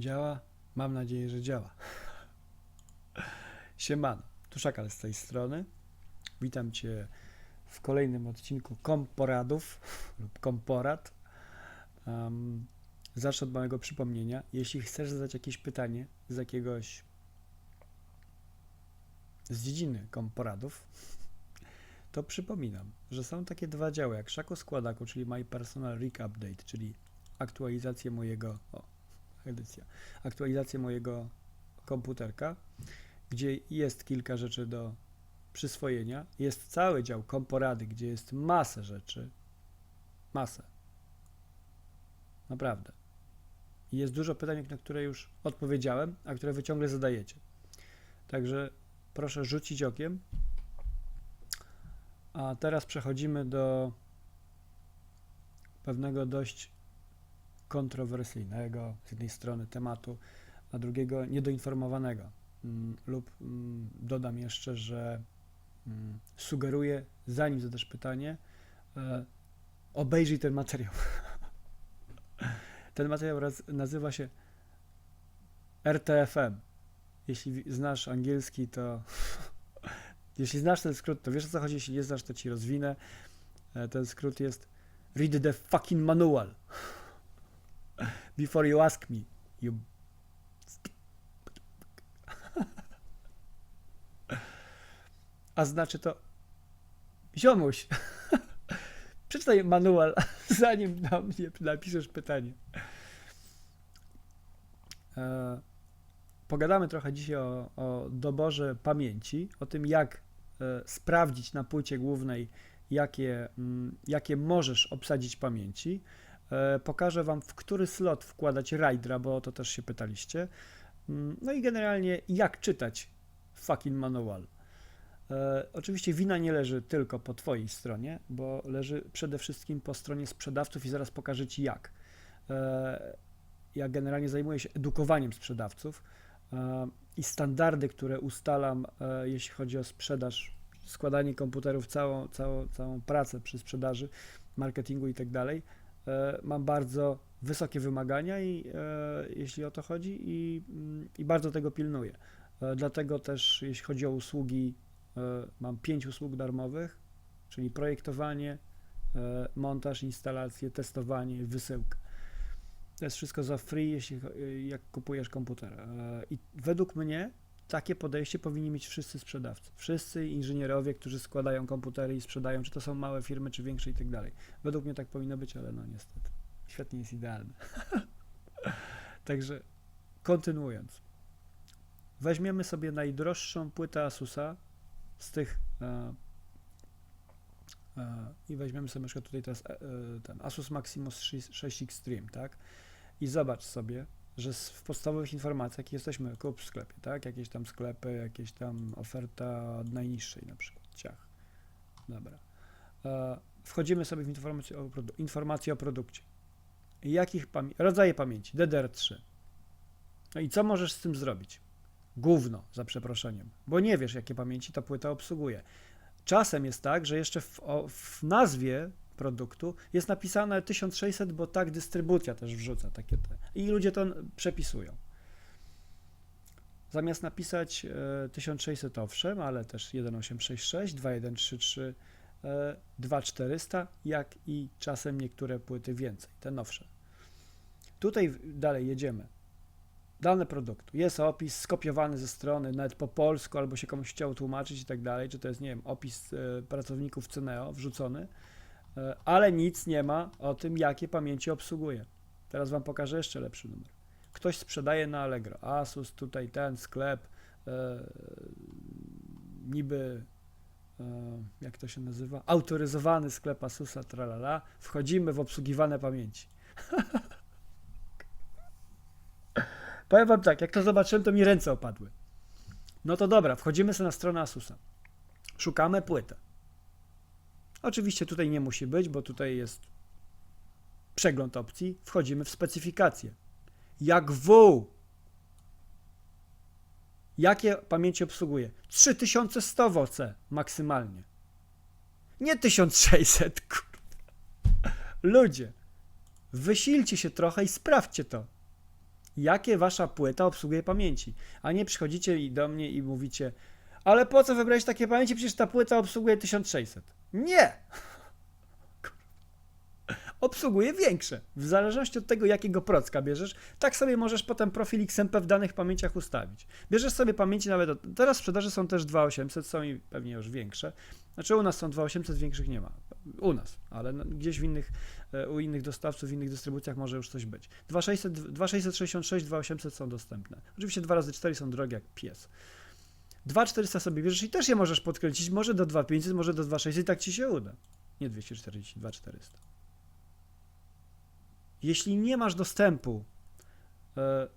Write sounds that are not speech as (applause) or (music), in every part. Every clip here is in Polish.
Działa? Mam nadzieję, że działa. (laughs) Siemano, tu Szakal z tej strony. Witam Cię w kolejnym odcinku Komporadów (laughs) lub Komporad. Um, zacznę od małego przypomnienia. Jeśli chcesz zadać jakieś pytanie z jakiegoś z dziedziny komporadów, (laughs) to przypominam, że są takie dwa działy, jak Szako Składaku, czyli My Personal Rig Update, czyli aktualizację mojego, o, edycja, aktualizację mojego komputerka, gdzie jest kilka rzeczy do przyswojenia. Jest cały dział komporady, gdzie jest masę rzeczy, masę. Naprawdę. I jest dużo pytań, na które już odpowiedziałem, a które wy ciągle zadajecie. Także proszę rzucić okiem. A teraz przechodzimy do pewnego dość kontrowersyjnego z jednej strony tematu, a drugiego niedoinformowanego. Mm, Lub mm, dodam jeszcze, że mm, sugeruję, zanim zadasz pytanie, e, obejrzyj ten materiał. (laughs) Ten materiał nazywa się RTFM. Jeśli znasz angielski, to (laughs) jeśli znasz ten skrót, to wiesz o co chodzi. Jeśli nie znasz, to ci rozwinę. E, Ten skrót jest Read the fucking manual (laughs) before you ask me. You... A znaczy to ziomuś. (laughs) Przeczytaj manual, (laughs) zanim na mnie napiszesz pytanie. E, pogadamy trochę dzisiaj o, o doborze pamięci, o tym jak e, sprawdzić na płycie głównej, jakie, mm, jakie możesz obsadzić pamięci. E, pokażę Wam, w który slot wkładać rajdra, bo o to też się pytaliście. Mm, No i generalnie, jak czytać fucking manual. E, oczywiście wina nie leży tylko po Twojej stronie, bo leży przede wszystkim po stronie sprzedawców i zaraz pokażę Ci jak. E, ja generalnie zajmuję się edukowaniem sprzedawców i standardy, które ustalam, jeśli chodzi o sprzedaż, składanie komputerów, całą, całą, całą pracę przy sprzedaży, marketingu i tak dalej, mam bardzo wysokie wymagania, i, e, jeśli o to chodzi, i, mm, i bardzo tego pilnuję. E, Dlatego też, jeśli chodzi o usługi, e, mam pięć usług darmowych, czyli projektowanie, e, montaż, instalację, testowanie, wysyłkę. To jest wszystko za free, jeśli e, jak kupujesz komputer. E, I według mnie takie podejście powinni mieć wszyscy sprzedawcy. Wszyscy inżynierowie, którzy składają komputery i sprzedają, czy to są małe firmy, czy większe i tak dalej. Według mnie tak powinno być, ale no niestety. Świat nie jest idealny. (laughs) Także kontynuując. Weźmiemy sobie najdroższą płytę Asusa z tych e, e, i weźmiemy sobie na przykład tutaj teraz e, e, ten Asus Maximus 6, 6 Extreme, tak? I zobacz sobie, że w podstawowych informacjach jesteśmy kup w sklepie, tak? Jakieś tam sklepy, jakieś tam oferta od najniższej na przykład, ciach. Dobra. E, wchodzimy sobie w informację o, produ- o produkcie. Jakich pamię- rodzaje pamięci? DDR3. No i co możesz z tym zrobić? Gówno, za przeproszeniem, bo nie wiesz, jakie pamięci ta płyta obsługuje. Czasem jest tak, że jeszcze w, w nazwie produktu jest napisane 1600, bo tak dystrybucja też wrzuca takie te. I ludzie to przepisują. Zamiast napisać e, 1600 owszem, ale też 1866, 2133, e, 2400, jak i czasem niektóre płyty więcej, te nowsze. Tutaj dalej jedziemy. Dane produktu. Jest opis skopiowany ze strony, nawet po polsku, albo się komuś chciało tłumaczyć i tak dalej, czy to jest, nie wiem, opis e, pracowników Cyneo wrzucony, e, ale nic nie ma o tym, jakie pamięci obsługuje. Teraz Wam pokażę jeszcze lepszy numer. Ktoś sprzedaje na Allegro. Asus, tutaj ten sklep, e, niby, e, jak to się nazywa? Autoryzowany sklep Asusa, tralala. Wchodzimy w obsługiwane pamięci. (laughs) Powiem wam tak, jak to zobaczyłem, to mi ręce opadły. No to dobra, wchodzimy sobie na stronę Asusa. Szukamy płytę. Oczywiście tutaj nie musi być, bo tutaj jest przegląd opcji. Wchodzimy w specyfikację. Jak W. Jakie pamięci obsługuje? 3100 w OC maksymalnie. Nie 1600, (laughs) kurwa. Ludzie, wysilcie się trochę i sprawdźcie to. jakie wasza płyta obsługuje pamięci, a nie przychodzicie do mnie i mówicie, ale po co wybrałeś takie pamięci, przecież ta płyta obsługuje 1600. Nie! (laughs) Obsługuje większe. W zależności od tego, jakiego procka bierzesz, tak sobie możesz potem profil XMP w danych pamięciach ustawić. Bierzesz sobie pamięci nawet, od... teraz w sprzedaży są też 2800, są i pewnie już większe. Znaczy u nas są 2800, większych nie ma. U nas, ale no, gdzieś w innych, e, u innych dostawców, w innych dystrybucjach może już coś być. 2600, 2666, 2800 są dostępne. Oczywiście 2 razy 4 są drogie jak pies. 2400 sobie bierzesz i też je możesz podkręcić, może do 2500, może do 2600 i tak ci się uda. Nie 240, 2400. Jeśli nie masz dostępu e,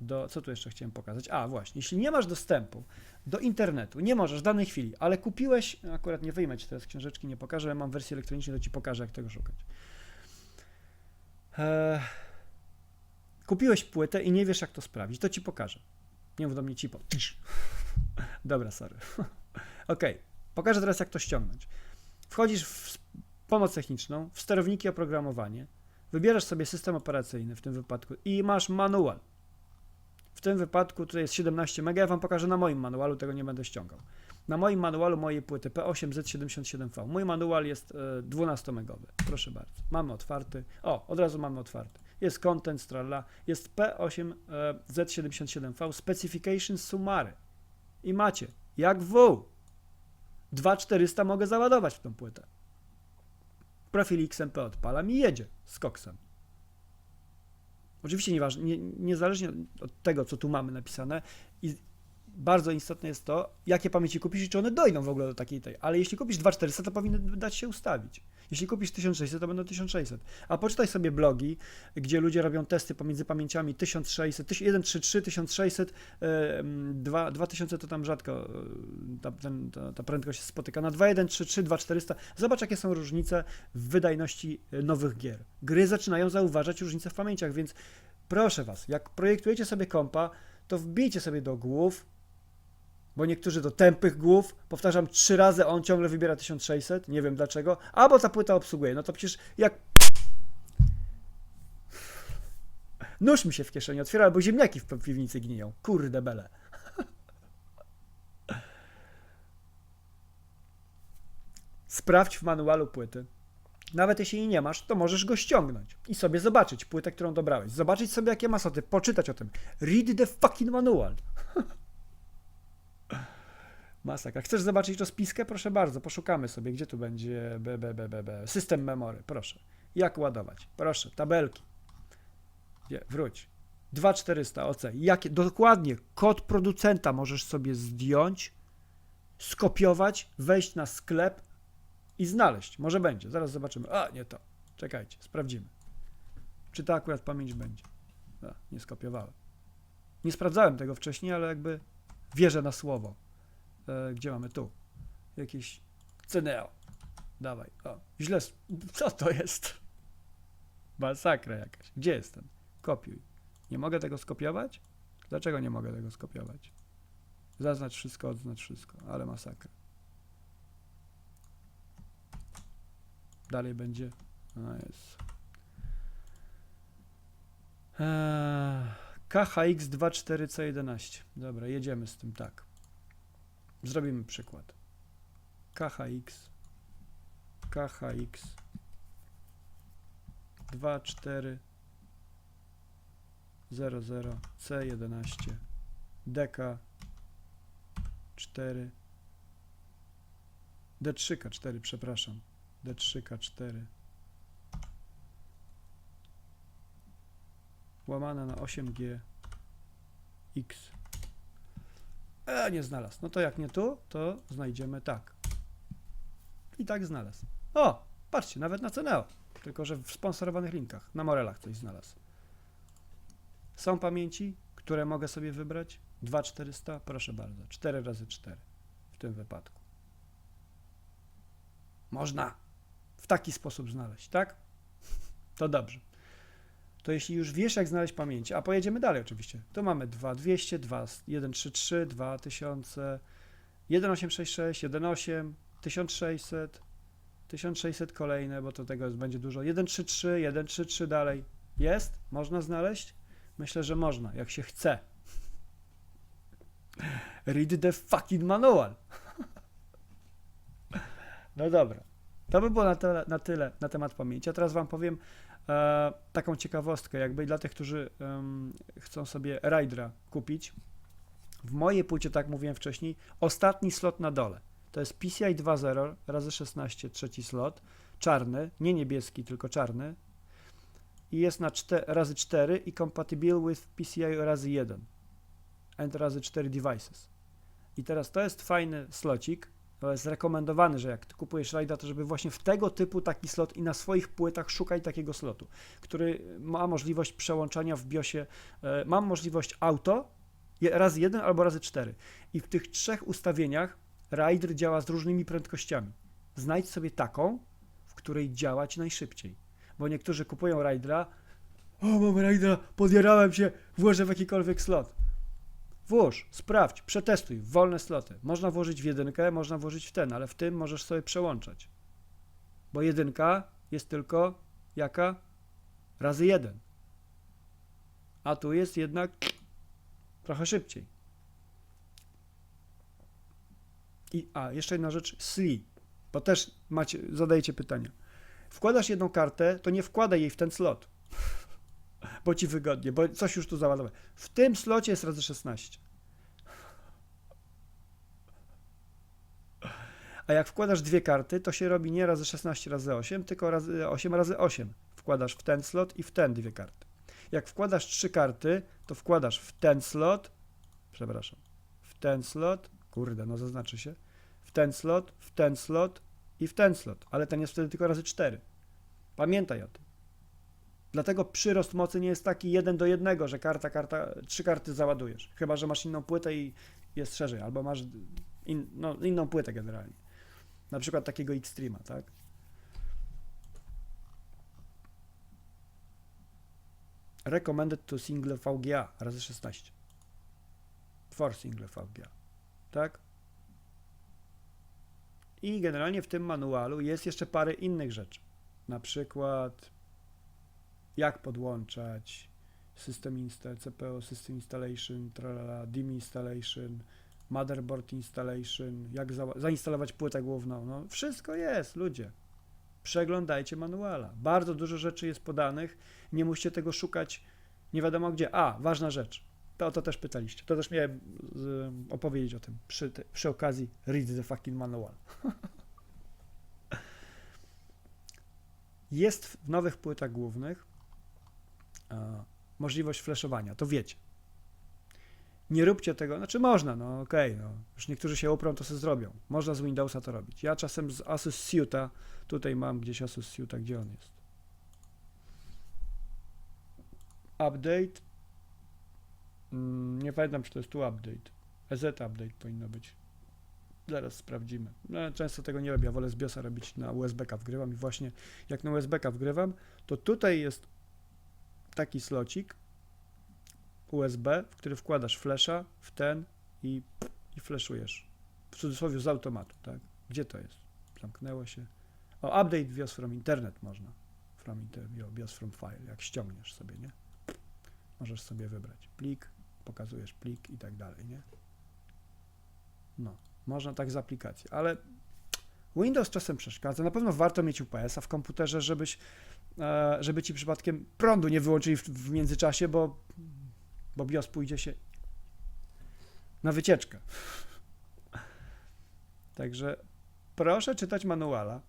do. Co tu jeszcze chciałem pokazać? A, właśnie. Jeśli nie masz dostępu do internetu, nie możesz w danej chwili, ale kupiłeś. Akurat nie wyjmę ci teraz książeczki, nie pokażę, ale mam wersję elektroniczną, to ci pokażę, jak tego szukać. E, kupiłeś płytę i nie wiesz, jak to sprawdzić, to ci pokażę. Nie mów do mnie cipo. (laughs) Dobra, sorry. (laughs) ok, pokażę teraz, jak to ściągnąć. Wchodzisz w pomoc techniczną, w sterowniki oprogramowanie, wybierasz sobie system operacyjny w tym wypadku i masz manual. W tym wypadku tutaj jest 17 MB, ja wam pokażę na moim manualu, tego nie będę ściągał. Na moim manualu mojej płyty P8Z77V. Mój manual jest e, 12 megowy. Proszę bardzo. Mamy otwarty. O, od razu mamy otwarty. Jest content, strala. Jest P8Z77V Specification Summary. I macie, jak w 2400 mogę załadować w tą płytę. Profil XMP odpalam i jedzie z koksem. Oczywiście nieważne, nie, niezależnie od tego, co tu mamy napisane, bardzo istotne jest to, jakie pamięci kupisz i czy one dojdą w ogóle do takiej tej. Ale jeśli kupisz 2400, to powinny dać się ustawić. Jeśli kupisz 1600, to będą 1600. A poczytaj sobie blogi, gdzie ludzie robią testy pomiędzy pamięciami 1600, 133, 1600, e, mm, 2, 2000 to tam rzadko e, ta, ten, ta, ta prędkość się spotyka. Na 2133, 2400. Zobacz, jakie są różnice w wydajności e, nowych gier. Gry zaczynają zauważać różnice w pamięciach, więc proszę Was, jak projektujecie sobie kompa, to wbijcie sobie do głów, bo niektórzy do tępych głów, powtarzam trzy razy, on ciągle wybiera 1600, nie wiem dlaczego, albo ta płyta obsługuje, no to przecież jak nóż mi się w kieszeni otwiera, albo ziemniaki w piwnicy gniją, kurde bele. (laughs) Sprawdź w manualu płyty. Nawet jeśli jej nie masz, to możesz go ściągnąć i sobie zobaczyć płytę, którą dobrałeś. Zobaczyć sobie, jakie masoty, poczytać o tym. Read the fucking manual. Masakra. Chcesz zobaczyć rozpiskę? Proszę bardzo, poszukamy sobie, gdzie tu będzie b, b, b, b, b. system memory. Proszę. Jak ładować? Proszę, tabelki. Gdzie? Wróć. 2400 OC. Jakie? Dokładnie. Kod producenta możesz sobie zdjąć, skopiować, wejść na sklep i znaleźć. Może będzie. Zaraz zobaczymy. A, nie to. Czekajcie, sprawdzimy. Czy ta akurat pamięć będzie. A, nie skopiowałem. Nie sprawdzałem tego wcześniej, ale jakby wierzę na słowo. E, gdzie mamy tu? Jakiś Ceneo. Dawaj. O, źle. (laughs) Co to jest? Masakra jakaś. Gdzie jest ten? Kopiuj. Nie mogę tego skopiować? Dlaczego nie mogę tego skopiować? Zaznacz wszystko, odznacz wszystko, ale masakra. Dalej będzie. No jest. Eee, KHX24C11. Dobra, jedziemy z tym tak. Zrobimy przykład. KHX KHX 24 00 C11 DK 4 D3K4 przepraszam D3K4 łamane na 8G X E, nie znalazł. No to jak nie tu, to znajdziemy tak. I tak znalazł. O, patrzcie, nawet na Ceneo. Tylko, że w sponsorowanych linkach. Na Morelach coś znalazł. Są pamięci, które mogę sobie wybrać. 2400, proszę bardzo. 4 razy 4 w tym wypadku. Można w taki sposób znaleźć, tak? To dobrze to jeśli już wiesz, jak znaleźć pamięć, a pojedziemy dalej oczywiście, to mamy 2200, 2, 133, 2000, 1866, 18, 1600, 1600 kolejne, bo to tego będzie dużo, 133, 133 dalej. Jest? Można znaleźć? Myślę, że można, jak się chce. Read the fucking manual. (laughs) No dobra. To by było na tyle na, tyle na temat pamięci. A teraz Wam powiem e, taką ciekawostkę, jakby dla tych, którzy em, chcą sobie Raidra kupić. W mojej płycie, tak mówiłem wcześniej, ostatni slot na dole. To jest PCI 2.0 razy 16, trzeci slot, czarny, nie niebieski, tylko czarny. I jest na 4, razy 4 i compatible with PCI razy 1 and razy 4 devices. I teraz to jest fajny slocik, jest rekomendowany, że jak kupujesz rajda, to żeby właśnie w tego typu taki slot i na swoich płytach szukaj takiego slotu, który ma możliwość przełączania w BIOSie. E, mam możliwość auto razy jeden albo razy cztery. I w tych trzech ustawieniach Rider działa z różnymi prędkościami. Znajdź sobie taką, w której działać najszybciej. Bo niektórzy kupują Ridera, o mam Ridera, podjarałem się, włożę w jakikolwiek slot. Włóż, sprawdź, przetestuj, wolne sloty. Można włożyć w jedynkę, można włożyć w ten, ale w tym możesz sobie przełączać. Bo jedynka jest tylko jaka? Razy jeden. A tu jest jednak trochę szybciej. I, a, jeszcze jedna rzecz, SLI, bo też macie, zadajecie pytania. Wkładasz jedną kartę, to nie wkładaj jej w ten slot, (laughs) bo ci wygodnie, bo coś już tu załadować. W tym slocie jest razy 16. A jak wkładasz dwie karty, to się robi nie razy 16 razy 8, tylko razy 8 razy 8. Wkładasz w ten slot i w ten dwie karty. Jak wkładasz trzy karty, to wkładasz w ten slot, przepraszam, w ten slot, kurde, no zaznaczy się, w ten slot, w ten slot i w ten slot, ale ten jest wtedy tylko razy 4. Pamiętaj o tym. Dlatego przyrost mocy nie jest taki jeden do jednego, że karta, karta, trzy karty załadujesz. Chyba, że masz inną płytę i jest szerzej, albo masz in, no, inną płytę generalnie. Na przykład takiego Xtrema, tak? Recommended to single VGA razy 16. For single VGA, tak? I generalnie w tym manualu jest jeszcze parę innych rzeczy. Na przykład jak podłączać system install, CPU, system installation, tralala, DIM installation, motherboard installation, jak za, zainstalować płytę główną. No, wszystko jest, ludzie. Przeglądajcie manuala. Bardzo dużo rzeczy jest podanych. Nie musicie tego szukać nie wiadomo gdzie. A, ważna rzecz. To to też pytaliście. To też miałem opowiedzieć o tym przy, te, przy okazji read the fucking manual. (laughs) jest w nowych płytach głównych e, możliwość flashowania, to wiecie. Nie róbcie tego, znaczy można, no okej, no. już niektórzy się uprą, to sobie zrobią. Można z Windowsa to robić. Ja czasem z Asus Suite'a, tutaj mam gdzieś Asus Suite'a, gdzie on jest? Update. Mm, nie pamiętam, czy to jest tu update. EZ update powinno być. Zaraz sprawdzimy. No, często tego nie robię, ja wolę z BIOSa robić na USB-ka wgrywam i właśnie jak na USB-ka wgrywam, to tutaj jest taki slocik USB, w który wkładasz flesza w ten i, i fleszujesz. W cudzysłowie z automatu, tak? Gdzie to jest? Zamknęło się. O, update BIOS from internet można. From inter, BIOS from file, jak ściągniesz sobie, nie? Możesz sobie wybrać plik, pokazujesz plik i tak dalej, nie? No, można tak z aplikacji, ale Windows czasem przeszkadza. Na pewno warto mieć UPS-a w komputerze, żebyś, e, żeby ci przypadkiem prądu nie wyłączyli w, w międzyczasie, bo, bo BIOS pójdzie się na wycieczkę. Także proszę czytać manuala.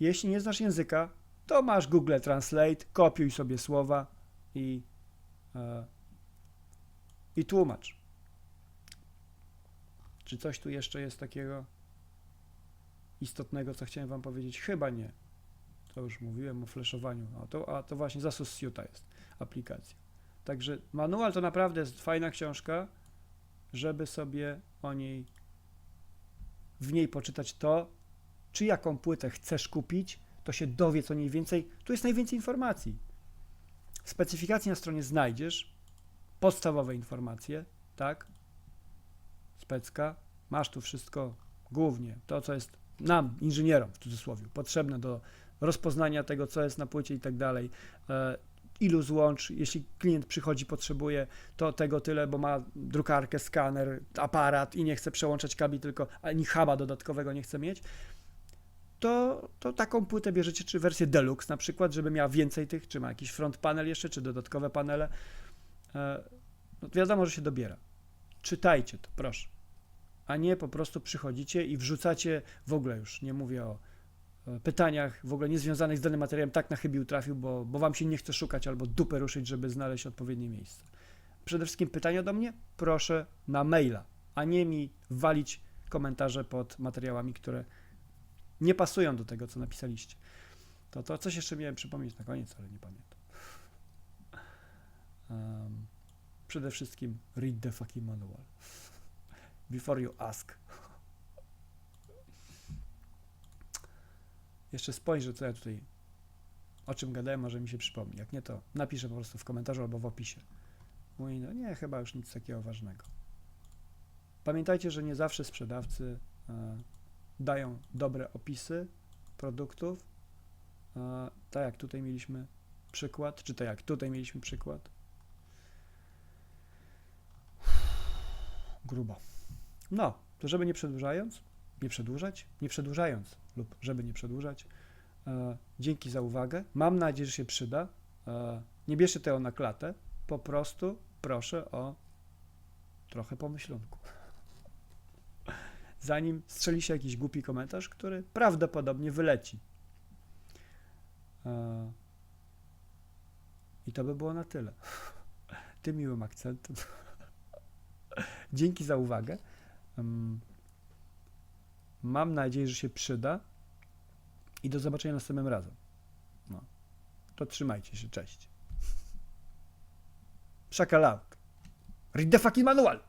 Jeśli nie znasz języka, to masz Google Translate, kopiuj sobie słowa i, e, i tłumacz. Czy coś tu jeszcze jest takiego istotnego, co chciałem Wam powiedzieć? Chyba nie. To już mówiłem o flashowaniu. A to, a to właśnie z Asus Suite'a jest aplikacja. Także manual to naprawdę jest fajna książka, żeby sobie o niej w niej poczytać to, czy jaką płytę chcesz kupić, to się dowie co mniej więcej. Tu jest najwięcej informacji. Specyfikacji na stronie znajdziesz, podstawowe informacje, tak? Specka. Masz tu wszystko, głównie to, co jest nam, inżynierom w cudzysłowie, potrzebne do rozpoznania tego, co jest na płycie i tak dalej. Ilu złącz, jeśli klient przychodzi, potrzebuje, to tego tyle, bo ma drukarkę, skaner, aparat i nie chce przełączać kabli, tylko ani huba dodatkowego nie chce mieć, to, to taką płytę bierzecie, czy wersję deluxe na przykład, żeby miała więcej tych, czy ma jakiś front panel jeszcze, czy dodatkowe panele. E, No, wiadomo, że się dobiera. Czytajcie to, proszę. A nie po prostu przychodzicie i wrzucacie w ogóle już, nie mówię o pytaniach w ogóle niezwiązanych z danym materiałem, tak na chybił trafił, bo, bo wam się nie chce szukać albo dupę ruszyć, żeby znaleźć odpowiednie miejsce. Przede wszystkim pytania do mnie proszę na maila, a nie mi walić komentarze pod materiałami, które nie pasują do tego, co napisaliście. To, to coś jeszcze miałem przypomnieć na koniec, ale nie pamiętam. Um, przede wszystkim read the fucking manual. Before you ask. Jeszcze spojrzę, co ja tutaj, o czym gadałem, może mi się przypomni. Jak nie, to napiszę po prostu w komentarzu albo w opisie. Mówi, no nie, chyba już nic takiego ważnego. Pamiętajcie, że nie zawsze sprzedawcy e, dają dobre opisy produktów. E, tak jak tutaj mieliśmy przykład, czy tak jak tutaj mieliśmy przykład. Grubo. No, to żeby nie przedłużając, nie przedłużać, nie przedłużając lub żeby nie przedłużać, e, dzięki za uwagę. Mam nadzieję, że się przyda. E, nie bierzcie tego na klatę, po prostu proszę o trochę pomyślunku. (laughs) Zanim strzeli się jakiś głupi komentarz, który prawdopodobnie wyleci. E, I to by było na tyle. (laughs) Tym miłym akcentem. (laughs) Dzięki za uwagę. Mam nadzieję, że się przyda. I do zobaczenia następnym razem. No. To trzymajcie się. Cześć. Szakalaut. Read the fucking manual.